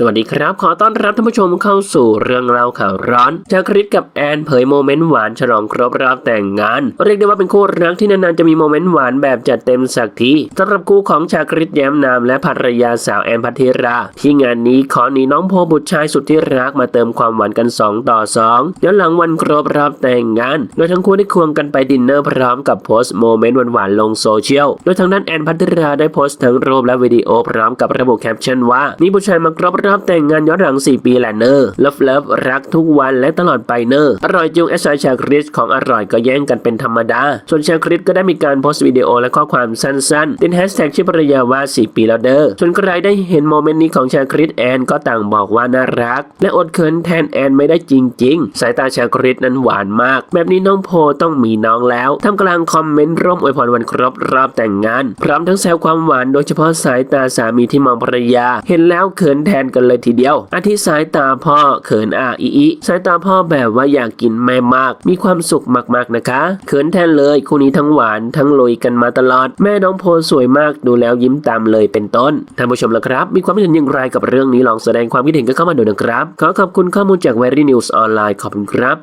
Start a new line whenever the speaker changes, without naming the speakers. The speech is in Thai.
สวัสดีครับ ขอต้อนรับท่านผู้ชมเข้าสู่เรื่องเล่าข่าวร้อนจากคริสกับแอนเผยโมเมนต์หวานฉลองครบรอบแต่งงาน เรียกได้ว่าเป็นคู่รักที่นานๆจะมีโมเมนต์หวานแบบจัดเต็มสักทีสำหรับคู่ของชาคริสแย้มนามและภรรยาสาวแอนพัทธิรา ที่งานนี้ขอหนีน้องโพบุตรชายสุดที่รักมาเติมความหวานกัน 2 ต่อ2ย้อนหลังวันครบรอบแต่งงานโดยทั้งคู่ได้ควงกันไปดินเนอร์พร้อมกับโพสต์โมเมนต์หวานๆลงโซเชียลโดยทางด้านแอนพัทธิราได้โพสต์ทั้งรูปและวิดีโอพร้อมกับระบุแคปชั่นว่ามีผู้ชายมาครบรอบแต่งงานย้อนหลัง 4 ปีแหละเนอร์เลิฟเลิฟรักทุกวันและตลอดไปเนอร์อร่อยจุงแอสไซชาคริสของอร่อยก็แย่งกันเป็นธรรมดา ส่วนชาคริสก็ได้มีการโพสต์วิดีโอและข้อความสั้นๆ ติดแฮชแท็กชื่อภรรยาว่า 4 ปีแล้วเด้อส่วนใครได้เห็นโมเมนต์นี้ของชาคริสแอนก็ต่างบอกว่าน่ารัก และอดเขินแทนแอนไม่ได้จริง ๆ สายตาชาคริสนั้นหวานมาก แบบนี้น้องโพต้องมีน้องแล้วท่ามกลางคอมเมนต์ร่วมอวยพรวันครบรอบแต่งงาน พร้อมทั้งแซวความหวานโดยเฉพาะสายตาสามีที่มองภรรยา เห็นแล้วเขินแทนกันเลยทีเดียวอาทิสายตาพ่อเขินอาอีอีสายตาพ่อแบบว่าอยากกินแม่มาก มีความสุขมากๆนะคะเขินแทนเลยคู่นี้ทั้งหวานทั้งลุยกันมาตลอด แม่น้องโพสวยมากดูแล้วยิ้มตามเลยเป็นต้นท่านผู้ชมละครับ มีความคิดเห็นอย่างไรกับเรื่องนี้ลองแสดงความคิดเห็นกันเข้ามาดูนะครับ ขอขอบคุณข้อมูลจาก Very News ออนไลน์ขอบคุณครับ